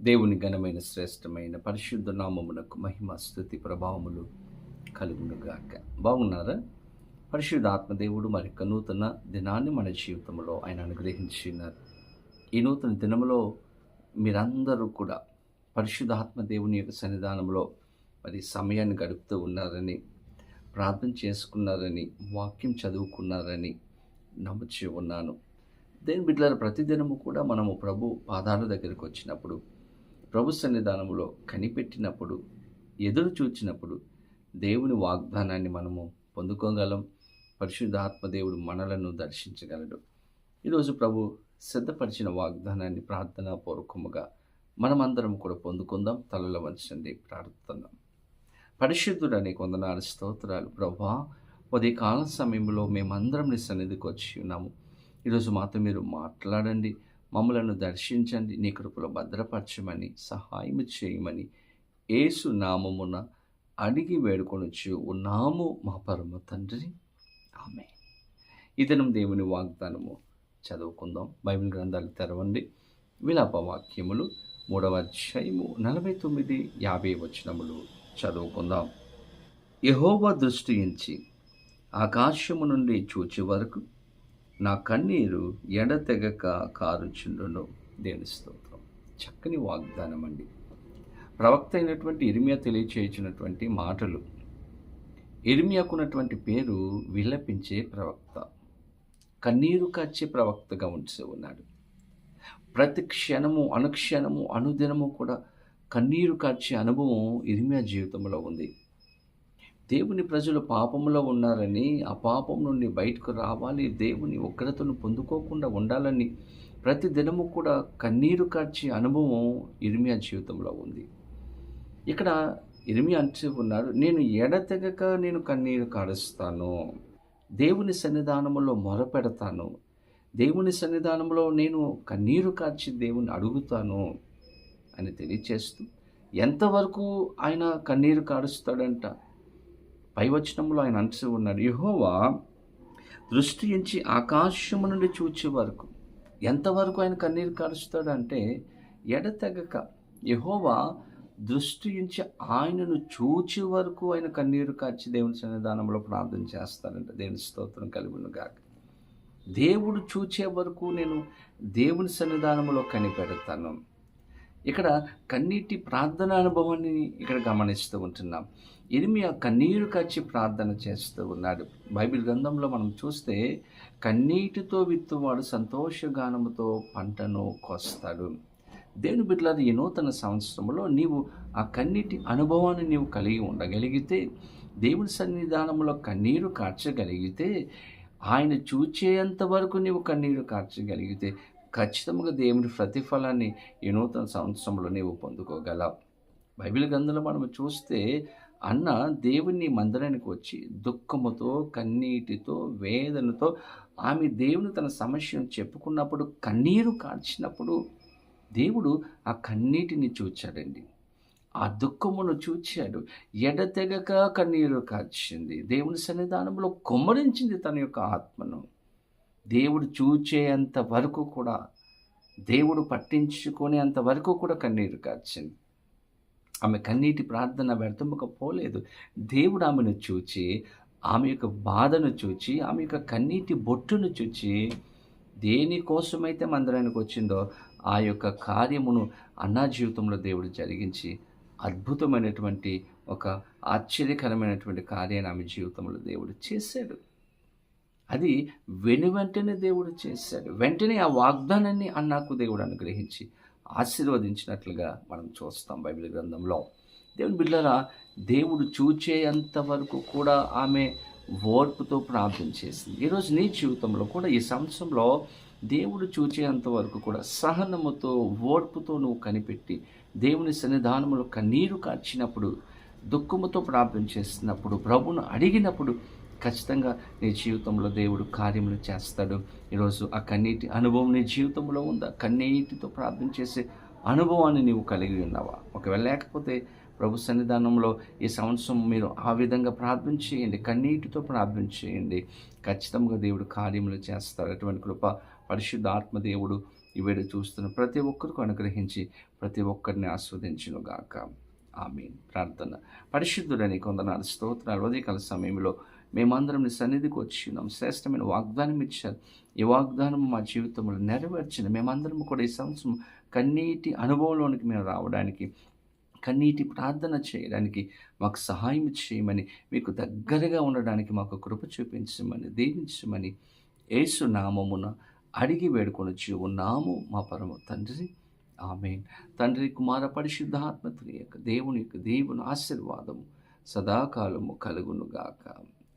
దేవుని ఘనమైన శ్రేష్టమైన పరిశుద్ధ నామమునకు మహిమ స్థుతి ప్రభావములు కలుగునుగాక. బాగున్నారా? పరిశుద్ధ ఆత్మదేవుడు మరి నూతన దినాన్ని మన జీవితంలో ఆయన అనుగ్రహించినారు. ఈ నూతన దినములో మీరందరూ కూడా పరిశుద్ధ ఆత్మదేవుని యొక్క సన్నిధానంలో మరి సమయాన్ని గడుపుతూ ఉన్నారని ప్రార్థన చేసుకున్నారని వాక్యం చదువుకున్నారని నమ్ముచి ఉన్నాను. దేని బిడ్డల ప్రతిదినము కూడా మనము ప్రభు పాదాల దగ్గరికి వచ్చినప్పుడు ప్రభు సన్నిధానంలో కనిపెట్టినప్పుడు ఎదురు చూచినప్పుడు దేవుని వాగ్దానాన్ని మనము పొందుకోగలం. పరిశుద్ధాత్మ దేవుడు మనలను దర్శించగలడు. ఈరోజు ప్రభు సిద్ధపరిచిన వాగ్దానాన్ని ప్రార్థనా పూర్వకముగా మనమందరం కూడా పొందుకుందాం. తలలో వంచండి ప్రార్థిస్తున్నాం. పరిశుద్ధుడని కొందనాలు స్తోత్రాలు ప్రభా ఉదయ కాల సమయంలో మేమందరం నీ సన్నిధికి వచ్చి ఉన్నాము. ఈరోజు మాతో మీరు మాట్లాడండి. మమ్మలను దర్శించండి నీ కృపలో భద్రపరచమని సహాయం చేయమని ఏసు నామమున అడిగి వేడుకొనొచ్చు ఉన్నాము మా పరమ తండ్రి. ఆమె ఇదనం దేవుని వాగ్దానము చదువుకుందాం. బైబిల్ గ్రంథాలు తెరవండి. విలాప వాక్యములు మూడవ అధ్యాయము నలభై తొమ్మిది యాభై వచనములు చదువుకుందాం. యహోవా దృష్టించి ఆకాశము నుండి చూచే వరకు నా కన్నీరు ఎడతెగక కారుచుండును. దేని స్తోత్రం. చక్కని వాగ్దానం అండి ప్రవక్త అయినటువంటి ఇరిమియా తెలియచేయించినటువంటి మాటలు. ఇరిమియాకున్నటువంటి పేరు విలపించే ప్రవక్త. కన్నీరు కాచే ప్రవక్తగా ఉంచి ఉన్నాడు. ప్రతి క్షణము అనుక్షణము అనుదినము కూడా కన్నీరు కార్చే అనుభవం ఇరిమియా జీవితంలో ఉంది. దేవుని ప్రజలు పాపంలో ఉన్నారని ఆ పాపం నుండి బయటకు రావాలి. దేవుని ఉగ్రతను పొందుకోకుండా ఉండాలని ప్రతి దినము కూడా కన్నీరు కార్చే అనుభవం ఇర్మియా జీవితంలో ఉంది. ఇక్కడ ఇరిమి అంటూ ఉన్నారు నేను ఎడతెగక నేను కన్నీరు కాడుస్తాను దేవుని సన్నిధానములో మొరపెడతాను. దేవుని సన్నిధానంలో నేను కన్నీరు కార్చి దేవుని అడుగుతాను అని తెలియచేస్తూ ఎంతవరకు ఆయన కన్నీరు కాడుస్తాడంట పైవచనంలో ఆయన అంటూ ఉన్నాడు యహోవా దృష్టి ఎంచి ఆకాశము నుండి చూచే వరకు ఎంతవరకు ఆయన కన్నీరు కారుస్తాడంటే ఎడతెగక యహోవా దృష్టి నుంచి ఆయనను చూచే వరకు ఆయన కన్నీరు కార్చి దేవుని సన్నిధానంలో ప్రార్థన చేస్తారంట దేవుని స్తోత్రం కలుగును గాక. దేవుడు చూచే వరకు నేను దేవుని సన్నిధానంలో కనిపెడతాను. ఇక్కడ కన్నీటి ప్రార్థన అనుభవాన్ని ఇక్కడ గమనిస్తూ ఉంటున్నాం. ఇరిమియా కన్నీరు కచ్చి ప్రార్థన చేస్తూ ఉన్నాడు. బైబిల్ గ్రంథంలో మనం చూస్తే కన్నీటితో విత్తువాడు సంతోషగానముతో పంటను కోస్తాడు. దేవుని బిడ్డలారు ఈ నూతన సంవత్సరంలో నీవు ఆ కన్నీటి అనుభవాన్ని నీవు కలిగి ఉండగలిగితే దేవుని సన్నిధానంలో కన్నీరు కార్చగలిగితే ఆయన చూచేంత వరకు నీవు కన్నీరు కార్చగలిగితే ఖచ్చితంగా దేవుని ప్రతిఫలాన్ని ఈ నూతన సంవత్సరంలో నీవు పొందుకోగలవు. బైబిల్ గ్రంథంలో మనం చూస్తే అన్న దేవుని మందిరానికి వచ్చి దుఃఖముతో కన్నీటితో వేదనతో ఆమె దేవుని తన సమస్యను చెప్పుకున్నప్పుడు కన్నీరు కార్చినప్పుడు దేవుడు ఆ కన్నీటిని చూచాడండి. ఆ దుఃఖమును చూచాడు. ఎడతెగక కన్నీరు కార్చింది దేవుని సన్నిధానంలో కొమ్మరించింది తన యొక్క ఆత్మను. దేవుడు చూచేంత వరకు కూడా దేవుడు పట్టించుకునేంత వరకు కూడా కన్నీరు కార్చింది ఆమె కన్నీటి ప్రార్థన వ్యర్థముకపోలేదు. దేవుడు ఆమెను చూచి ఆమె యొక్క బాధను చూచి ఆమె యొక్క కన్నీటి బొట్టును చూచి దేనికోసమైతే మందిరానికి వచ్చిందో ఆ యొక్క కార్యమును అన్నా జీవితంలో దేవుడు జరిగించి అద్భుతమైనటువంటి ఒక ఆశ్చర్యకరమైనటువంటి కార్యాన్ని ఆమె జీవితంలో దేవుడు చేశాడు. అది వెను వెంటనే దేవుడు చేశాడు. వెంటనే ఆ వాగ్దానాన్ని అన్నాకు దేవుడు అనుగ్రహించి ఆశీర్వదించినట్లుగా మనం చూస్తాం బైబిల్ గ్రంథంలో. దేవుని బిడ్డరా దేవుడు చూచేంత వరకు కూడా ఆమె ఓర్పుతో ప్రార్థన చేసింది. ఈరోజు నీ జీవితంలో కూడా ఈ సంవత్సరంలో దేవుడు చూచేంత వరకు కూడా సహనముతో ఓర్పుతో నువ్వు కనిపెట్టి దేవుని సన్నిధానములో కన్నీరు కార్చినప్పుడు దుఃఖముతో ప్రార్థన చేసినప్పుడు ప్రభును అడిగినప్పుడు ఖచ్చితంగా నీ జీవితంలో దేవుడు కార్యములు చేస్తాడు. ఈరోజు ఆ కన్నీటి అనుభవం నీ జీవితంలో ఉందా? కన్నీటితో ప్రార్థన చేసే అనుభవాన్ని నీవు కలిగి ఉన్నావా? ఒకవేళ లేకపోతే ప్రభు సన్నిధానంలో ఈ సంవత్సరం మీరు ఆ విధంగా ప్రార్థన చేయండి. కన్నీటితో ప్రార్థన చేయండి. ఖచ్చితంగా దేవుడు కార్యములు చేస్తారు అటువంటి కృప పరిశుద్ధాత్మ దేవుడు ఇవేడు చూస్తున్న ప్రతి ఒక్కరికి అనుగ్రహించి ప్రతి ఒక్కరిని ఆస్వాదించును గాక. ఆమె ప్రార్థన. పరిశుద్ధుడని కొందనాలు స్తోత్రాలు. ఉదయకాల సమయంలో మేమందరం నీ సన్నిధికి వచ్చినాం. శ్రేష్టమైన వాగ్దానం ఇచ్చారు. ఈ వాగ్దానం మా జీవితంలో నెరవేర్చిన మేమందరం కూడా ఈ సంవత్సరం కన్నీటి అనుభవంలోనికి మేము రావడానికి కన్నీటి ప్రార్థన చేయడానికి మాకు సహాయం చేయమని మీకు దగ్గరగా ఉండడానికి మాకు కృప చూపించమని దీవించమని యేసు నామమున అడిగి వేడుకొని ఉన్నాము మా పరమ తండ్రి. ఆమె తండ్రి కుమార పరిశుద్ధాత్మతుని యొక్క దేవుని యొక్క దేవుని ఆశీర్వాదము సదాకాలము కలుగునుగాక.